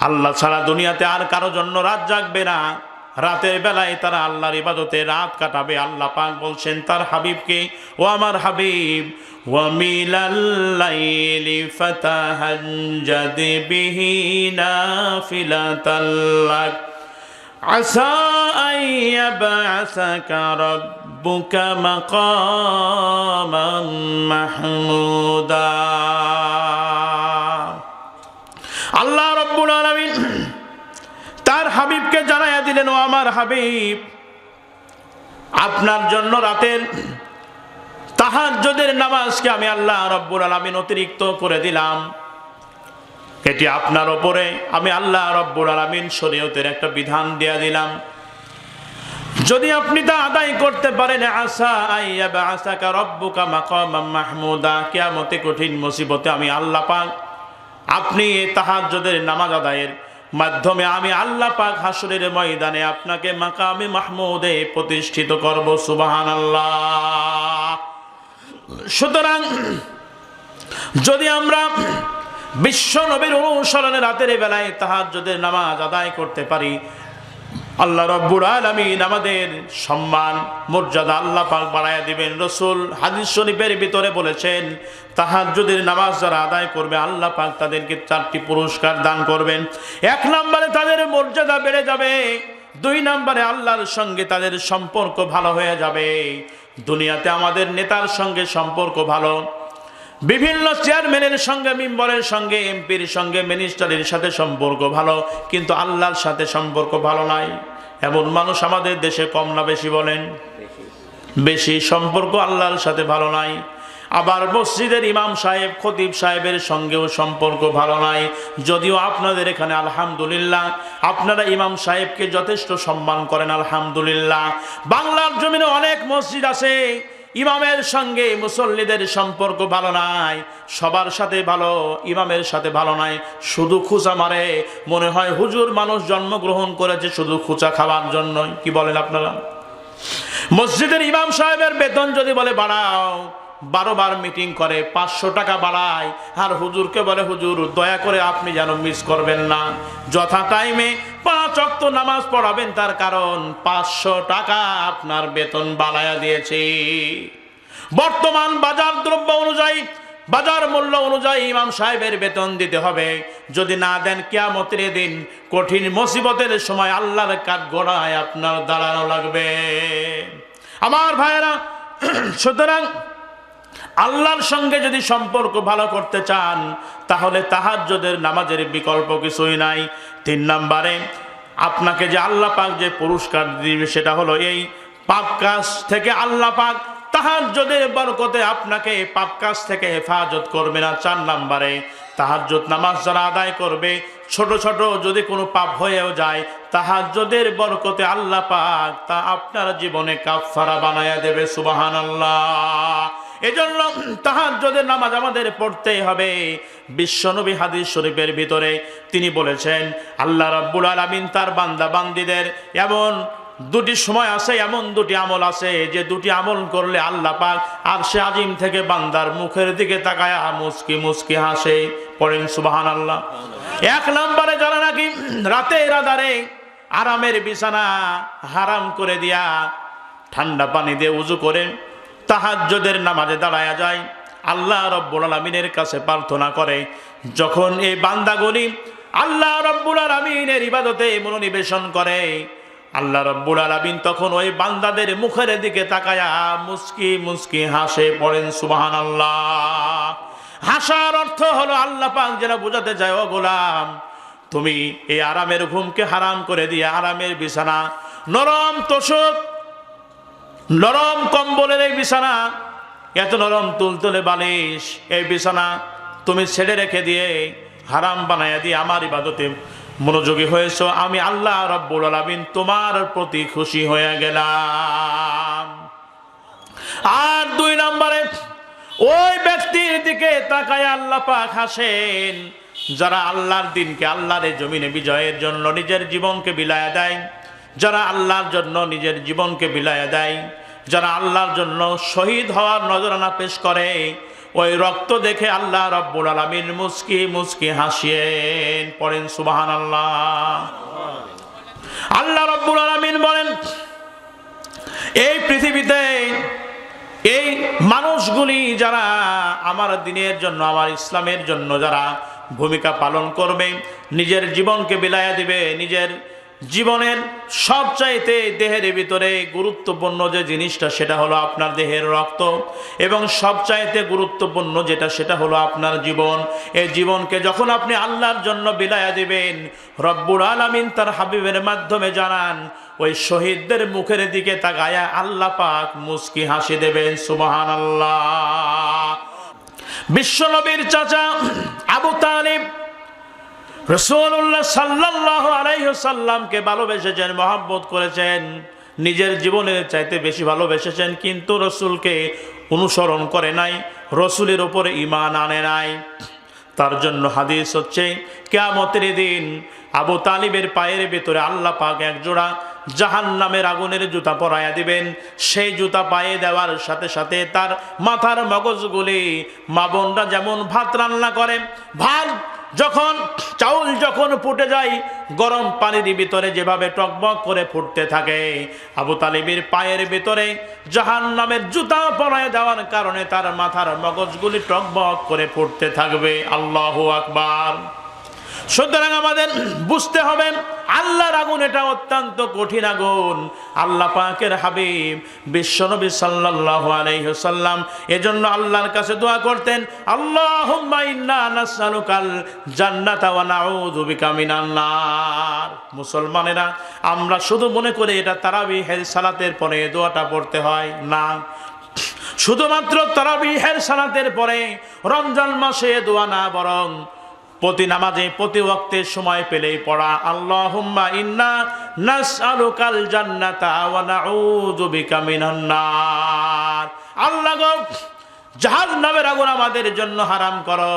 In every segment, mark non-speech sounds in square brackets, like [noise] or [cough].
আল্লাহ ছাড়া দুনিয়াতে আর কারও জন্য রাত জাগবে না। রাতের বেলায় তারা আল্লাহর ইবাদতে রাত কাটাবে। আল্লাহ পাক বলছেন, তার হাবিবকে, ও আমার হাবিব ওয়ামিলাল্লাইলি আল্লাহ দিলেন ও আমার হাবিব, আপনার জন্য রাতের তাহাজ্জুদের নামাজকে আমি আল্লাহ রব্বুল আলামিন অতিরিক্ত করে দিলাম। এটি আপনার ওপরে আমি আল্লাহ রব্বুল আলামিন শরীয়তের একটা বিধান দিয়া দিলাম। যদি আপনি তা আদায় করতে পারেন, আশা কঠিন মুসিবতে আমি আল্লাহ পাক আপনি তাহার তাহাজ্জুদের নামাজ আদায়ের মাধ্যমে আমি আল্লাহ পাক হাসরের ময়দানে আপনাকে মাকামে মাহমুদে প্রতিষ্ঠিত করব, সুবহানাল্লাহ। সুতরাং, যদি আমরা বিশ্ব নবীর অনুসরণে রাতের বেলায় তাহার যদি নামাজ আদায় করতে পারি আল্লাহ রব্বুর আলমিন আমাদের সম্মান, মর্যাদা আল্লাহ পাক বাড়াইয়া দিবেন। রসুল হাদিস শরীফের ভিতরে বলেছেন, তাহাজ্জুদের নামাজ যারা আদায় করবে, আল্লাহ পাক তাদেরকে চারটি পুরস্কার দান করবেন। এক নম্বরে তাদের মর্যাদা বেড়ে যাবে, দুই নম্বরে আল্লাহর সঙ্গে তাদের সম্পর্ক ভালো হয়ে যাবে। দুনিয়াতে আমাদের নেতার সঙ্গে সম্পর্ক ভালো। বিভিন্ন চেয়ারম্যানের সঙ্গে, মেম্বারের সঙ্গে, এমপির সঙ্গে, মিনিস্টারের সাথে সম্পর্ক ভালো, কিন্তু আল্লাহর সাথে সম্পর্ক ভালো নাই। এমন মানুষ আমাদের দেশে কম না বেশি বলেন? বেশি। সম্পর্ক আল্লাহর সাথে ভালো নাই। আবার মসজিদের ইমাম সাহেব, খতিব সাহেবের সঙ্গেও সম্পর্ক ভালো নাই। যদিও আপনাদের এখানে আলহামদুলিল্লাহ, আপনারা ইমাম সাহেবকে যথেষ্ট সম্মান করেন, আলহামদুলিল্লাহ। বাংলার জমিনে অনেক মসজিদ আছে, ইমামের সঙ্গে মুসল্লিদের সম্পর্ক ভালো নাই। সবার সাথে ভালো, ইমামের সাথে ভালো নাই, শুধু খুচা মারে। মনে হয় হুজুর মানুষ জন্মগ্রহণ করেছে শুধু খুচা খাওয়ার জন্যই। কি বলেন আপনারা? মসজিদের ইমাম সাহেবের বেতন যদি বলে, বাড়াও, বারো বার মিটিং করে, পাঁচশো টাকা বাড়ায় আর হুজুরকে বলে, হুজুর, দয়া করে আপনি যেন মিস করবেন না। যথা টাইমে পাঁচ অক্ত নামাজ পড়াবেন, তার কারণ পাঁচশো টাকা আপনার বেতন বাড়ায়া দিয়েছে। বর্তমান বাজার দ্রব্য অনুযায়ী বাজার মূল্য অনুযায়ী ইমাম সাহেবের বেতন দিতে হবে। যদি না দেন কিয়ামতের দিন কঠিন মুসিবতের সময় আল্লাহর কাঠ গোড়ায় আপনার দাঁড়ানো লাগবে। আমার ভাইয়েরা, [clears throat] সুতরাং আল্লাহর সঙ্গে যদি সম্পর্ক ভালো করতে চান, তাহলে তাহাজ্জুদের নামাজের বিকল্প কিছুই নাই। তিন নম্বরে, আপনাকে যে আল্লাহ পাক যে পুরস্কার দিবে সেটা হলো এই পাপ কাজ থেকে আল্লাহ পাক তাহাজ্জুদের বরকতে আপনাকে পাপ কাজ থেকে হেফাজত করবে না চার নম্বরে। তাহাজ্জুদ নামাজ যারা আদায় করবে, ছোট ছোট যদি কোনো পাপ হয়েও যায়, তাহাজ্জুদের বরকতে আল্লাহ পাক তা আপনার জীবনে কাফফারা বানায়া দেবে, সুবহানাল্লাহ। এজন্য তাহাজ্জুদের নামাজ আমাদের পড়তেই হবে। বিশ্বনবী হাদিস শরীফের ভিতরে তিনি বলেছেন, আল্লাহ রাব্বুল আলামিন তার বান্দা বান্দিদের এমন দুটি সময় আছে এমন দুটি আমল আছে যে দুটি আমল করলে আল্লাহ পাক আর সে আজিম থেকে বান্দার মুখের দিকে তাকায় মুসকি মুসকি হাসে। পড়েন সুবাহান আল্লাহ এক নম্বরে যারা নাকি রাতে রাদারে আরামের বিছানা হারাম করে দিয়া ঠান্ডা পানি দিয়ে উজু করে তাহাজ্জুদের নামাজে দাঁড়ায়া যায়, আল্লাহ রব্বুল আলমিনের কাছে প্রার্থনা করে। যখন এই বান্দাগুলি আল্লাহ রব্বুল আলমিনের ইবাদতে মনোনিবেশন করে আল্লাহ রব্বুল আলমিন তখন ওই বান্দাদের মুখের দিকে তাকায়া মুস্কি মুস্কি হাসে পড়েন সুবাহান আল্লাহ হাসার অর্থ হলো আল্লাহ পাক যেন বোঝাতে যায় ও গোলাম, তুমি এই আরামের ঘুমকে হারাম করে দিয়ে আরামের বিছানা, নরম তোষক, নরম কম্বলের এই বিছানা, এত নরম তুলতুলে বালিশ, এই বিছানা তুমি ছেড়ে রেখে দিয়ে হারাম বানাইয়া দিয়ে আমার ইবাদতে মনোযোগী হয়েছ, আমি আল্লাহ রব্বুল আলামিন তোমার প্রতি খুশি হয়ে গেলাম। আর দুই নম্বরে, ওই ব্যক্তির দিকে তাকায় আল্লাহ পাক হাসেন, যারা আল্লাহর দিনকে আল্লাহর জমিনে বিজয়ের জন্য নিজের জীবনকে বিলায় দেয়, যারা আল্লাহর জন্য নিজের জীবনকে বিলায় দেয়, যারা আল্লাহর জন্য শহীদ হওয়ার নজরানা পেশ করে ওই রক্ত দেখে আল্লাহ রব্বুল আলমিন মুস্কি মুস্কি হাসিয়েন, পড়েন সুবাহান আল্লাহ আল্লাহ রব্বুল আলমিন বলেন, এই পৃথিবীতে এই মানুষগুলি যারা আমার দিনের জন্য, আমার ইসলামের জন্য যারা ভূমিকা পালন করবে, নিজের জীবনকে বিলায়া দিবে, নিজের জীবনের সবচাইতে দেহের ভিতরে গুরুত্বপূর্ণ যে জিনিসটা, সেটা হলো আপনার দেহের রক্ত। এবং সবচাইতে গুরুত্বপূর্ণ যেটা, সেটা হলো আপনার জীবন। এই জীবনকে যখন আপনি আল্লাহর জন্য বিলায়া দিবেন রব্বুর আলামিন তার হাবিবের মাধ্যমে জানান, ওই শহীদদের মুখের দিকে তাকায়া আল্লাহ পাক মুস্কি হাসি দেবেন সুবহান আল্লাহ বিশ্বনবীর চাচা আবু তালিব রসুল্লাহ সাল্লাহ আলাইসাল্লামকে ভালোবেসেছেন, মহাব্বত করেছেন, নিজের জীবনের চাইতে বেশি ভালোবেসেছেন, কিন্তু রসুলকে অনুসরণ করে নাই, রসুলের ওপরে ইমান আনে নাই। তার জন্য হাদিস হচ্ছে, কেয়ামতের দিন আবু তালিবের পায়ের ভেতরে আল্লাহ পাক এক জোড়া জাহান নামের আগুনের জুতা পরাইয়া দিবেন। সেই জুতা পায়ে দেওয়ার সাথে সাথে তার মাথার মগজগুলি মা বোনরা যেমন ভাত রান্না করে, ভাত যখন চাউল যখন ফুটে যায়, গরম পানির ভিতরে যেভাবে টকবক করে ফুটতে থাকে, আবু তালিবির পায়ের ভিতরে জাহান নামের জুতা পরায় দেওয়ার কারণে তার মাথার মগজগুলি টকবক করে ফুটতে থাকবে। আল্লাহ আকবার। সুতরাং আমাদের বুঝতে হবে, আল্লাহর আগুন এটা অত্যন্ত কঠিন আগুন। আল্লাহ পাকের হাবিব, বিশ্বনবী সাল্লাল্লাহু আলাইহি সাল্লাম এজন্য আল্লাহর কাছে দোয়া করতেন, আল্লাহুম্মা ইন্না নাসআলুকাল জান্নাতা ওয়া নাউযু বিকা মিনান নার। মুসলমানেরা, আমরা শুধু মনে করে এটা তারাবিহের সালাতের পরে দোয়াটা পড়তে হয়, না। শুধুমাত্র তারাবিহের সালাতের পরে রমজান মাসে দোয়া না, বরং প্রতি নামাজে, প্রতি ওয়াক্তের সময় পেলেই পড়া। নার। আল্লাহ গো, জাহান্নামের আগুন আমাদের জন্য হারাম করো,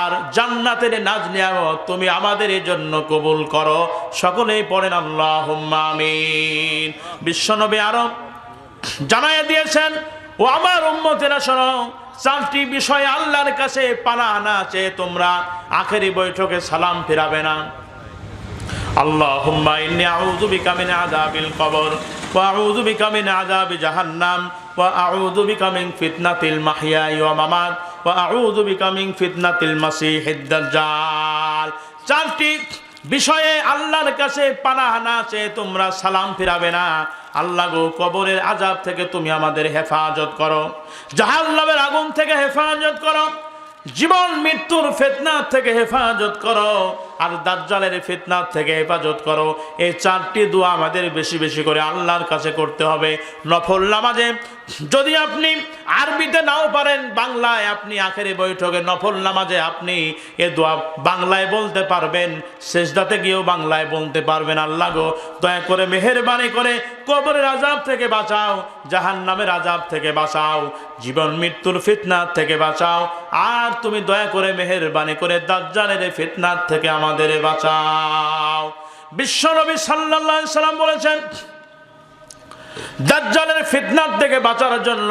আর জান্নাতের নাজ নিয়ামত তুমি আমাদের জন্য কবুল করো। সকলেই পড়েন আল্লাহুম্মা আমিন। বিশ্বনবী আরও জানাইয়া দিয়েছেন, ও আমার উম্মতেরা শোনো চারটি বিষয় আল্লাহর কাছে পানা আনা আছে, তোমরা আখেরি বৈঠকে সালাম ফিরাবে না। আল্লাহুম্মা ইন্নী আউযু বিকা মিন আযাবিল কবর, ওয়া আউযু বিকা মিন আযাবি জাহান্নাম, ওয়া আউযু বিকা মিন ফিতনাতিল মাহইয়া ওয়া মামাত, ওয়া আউযু বিকা মিন ফিতনাতিল মাসিহিদ দাজ্জাল। চারটি বিষয়ে আল্লাহর কাছে পানাহানা চেয়ে তোমরা সালাম ফিরাবে না। আল্লাহ গো, কবরের আজাব থেকে তুমি আমাদের হেফাজত করো। জাহাল্লামের আগুন থেকে হেফাজত করো। জীবন, মৃত্যুর ফেতনার থেকে হেফাজত করো, আর দাজ্জালের ফিতনার থেকে হেফাজত করো। এই চারটি দোয়া আমাদের বেশি বেশি করে আল্লাহর কাছে করতে হবে। নফল নামাজে যদি আপনি আরবিতে নাও পারেন, বাংলায় আপনি আখেরি বৈঠকে নফল নামাজে আপনি এ দোয়া বাংলায় বলতে পারবেন শেষদাতে গিয়েও বাংলায় বলতে পারবেন। আল্লাহ গো, দয়া করে মেহেরবানি করে কবরের আজাব থেকে বাঁচাও জাহান নামের আজাব থেকে বাঁচাও, জীবন, মৃত্যুর ফিতনার থেকে বাঁচাও, আর তুমি দয়া করে মেহেরবানি করে দাজ্জালের ফিতনার থেকে আমাদের বাঁচাও। বিশ্বনবী সাল্লাল্লাহু আলাইহি সাল্লাম বলেছেন, দাজ্জালের ফিতনার থেকে বাঁচার জন্য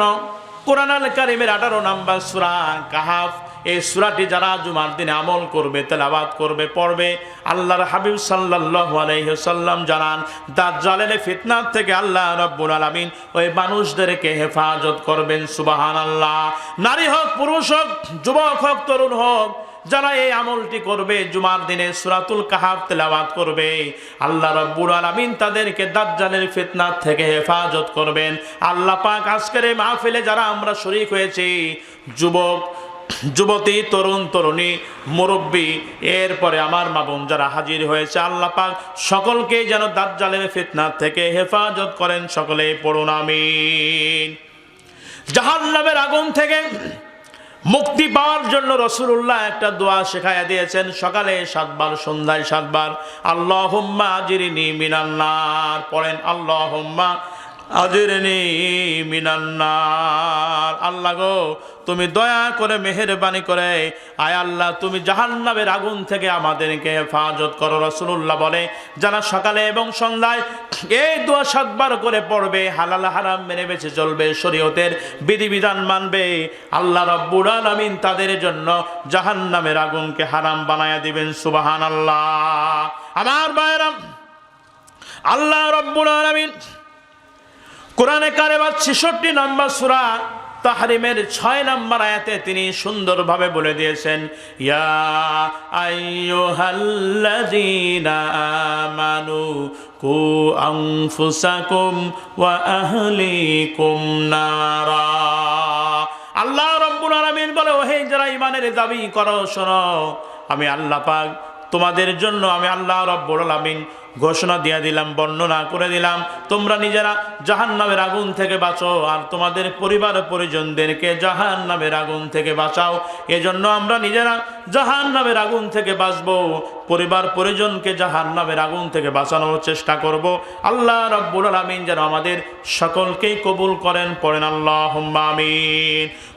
কোরআন আল কারিমের আঠারো নাম্বার সুরা কাহাফ এই সুরাটি যারা জুমার দিনে আমল করবে তেলাবাদ করবে, পড়বে, আল্লাহর হাবিব সাল্লাল্লাহু আলাইহি সাল্লাম জানান, দাজ্জালের ফিতনার থেকে আল্লাহ রাব্বুল আলামিন ওই মানুষদেরকে হেফাজত করবেন সুবাহান আল্লাহ নারী হোক, পুরুষ হোক, যুবক হোক, তরুণ হোক, যারা এই আমলটি করবে, জুমার দিনে সুরাতুল কাহাব তেলাওয়াত করবে, আল্লাহ রব্বুল আলামিন তাদেরকে দাজ্জালের ফিতনার থেকে হেফাজত করবেন। আল্লাহ পাক আজকের এই মাহফিলে যারা আমরা শরীক হয়েছি, যুবক যুবতী, তরুণ, তরুণী, মুরব্বী, এরপরে আমার মা বোন যারা হাজির হয়েছে, আল্লাহ পাক সকলকে যেন দাজ্জালের ফিতনার থেকে হেফাজত করেন সকলে পড়ুন, আমিন। জাহান্নামের আগুন থেকে মুক্তি পাওয়ার জন্য রসুল্লাহ একটা দোয়া শেখাইয়া দিয়েছেন, সকালে সাতবার, সন্ধ্যায় সাতবার আল্লাহ হুম্মা জিরিনি মিনান্নার পড়েন আল্লাহ হুম্মা আজিরনি মিনান্নার আল্লাহ গো, তুমি দয়া করে মেহেরবানি করে, আয় আল্লাহ, তুমি জাহান্নামের আগুন থেকে আমাদেরকে হেফাজত করো রসুল্লাহ বলে। যারা সকালে এবং সন্ধ্যায় এই দোয়া সাতবার করে পড়বে, হালাল হারাম মেনে বেঁচে চলবে, শরীয়তের বিধিবিধান মানবে, আল্লাহ রব্বুল আলামিন তাদের জন্য জাহান্নামের আগুনকে হারাম বানায়া দিবেন সুবাহান আল্লাহ আমার বায়রাম আল্লাহ রব্বুল আলামিন কোরআনে কারেবার ছেষট্টি নম্বর সুরা তাহরিমের ছয় নম্বর আয়াতে তিনি সুন্দরভাবে বলে দিয়েছেন আমানু কু আনফুসাকুম ওয়া আহলিকুম নারা। আল্লাহ রব্বুল আলামিন বলে, ওহে যারা ইমানের দাবি করো, শোনো, আমি আল্লাহ পাক তোমাদের জন্য আমি আল্লাহ রব্বুল আলামিন ঘোষণা দিয়ে দিলাম, বর্ণনা করে দিলাম। তোমরা নিজেরা জাহান নামের আগুন থেকে বাঁচো আর তোমাদের পরিবার পরিজনদেরকে জাহান নামের আগুন থেকে বাঁচাও। এজন্য আমরা নিজেরা জাহান নামের আগুন থেকে বাঁচবো, পরিবার পরিজনকে জাহান নামের আগুন থেকে বাঁচানোর চেষ্টা করব। আল্লাহ রব্বুল আলমিন যেন আমাদের সকলকেই কবুল করেন, পড়েন আল্লাহ আমিন।